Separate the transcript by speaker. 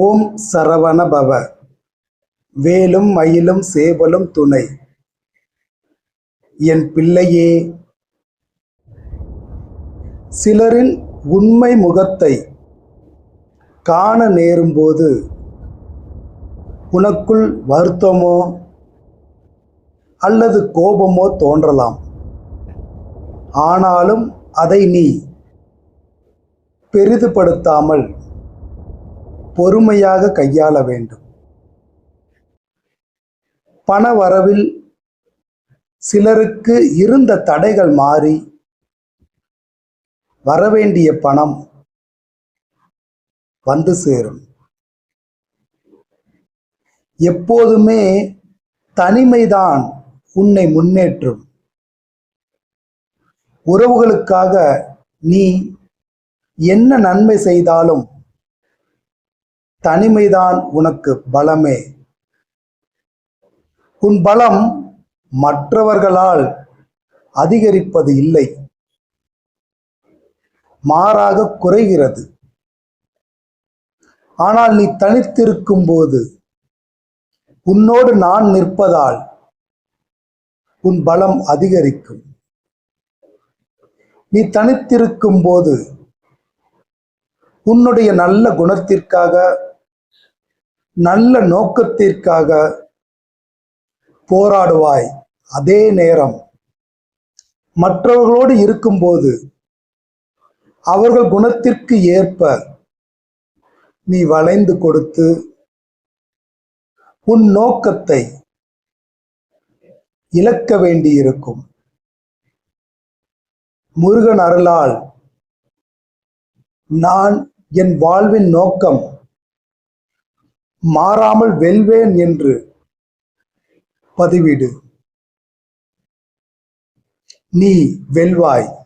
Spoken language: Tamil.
Speaker 1: ஓம் சரவண பவ வேலும் மயிலும் சேவலும் துணை. என் பிள்ளையே சிலரின் உண்மை முகத்தை காண நேரும்போது உனக்குள் வருத்தமோ அல்லது கோபமோ தோன்றலாம். ஆனாலும் அதை நீ பெரிதுபடுத்தாமல் பொறுமையாக கையாள வேண்டும். பண வரவில் சிலருக்கு இருந்த தடைகள் மாறி வரவேண்டிய பணம் வந்து சேரும். எப்போதுமே தனிமைதான் உன்னை முன்னேற்றும். உறவுகளுக்காக நீ என்ன நன்மை செய்தாலும் தனிமைதான் உனக்கு பலமே. உன் பலம் மற்றவர்களால் அதிகரிப்பது இல்லை. மாறாக குறைகிறது. ஆனால் நீ தனித்திருக்கும் போது உன்னோடு நான் நிற்பதால் உன் பலம் அதிகரிக்கும். நீ தனித்திருக்கும் போது உன்னுடைய நல்ல குணத்திற்காக நல்ல நோக்கத்திற்காக போராடுவாய் அதே நேரம். மற்றவர்களோடு இருக்கும்போது அவர்கள் குணத்திற்கு ஏற்ப நீ வளைந்து கொடுத்து உன் நோக்கத்தை இழக்க வேண்டியிருக்கும். முருகன் அருளால் நான் என் வாழ்வின் நோக்கம் மாறாமல் வெல்வேன் என்று பதிவிடு. நீ வெல்வாய்.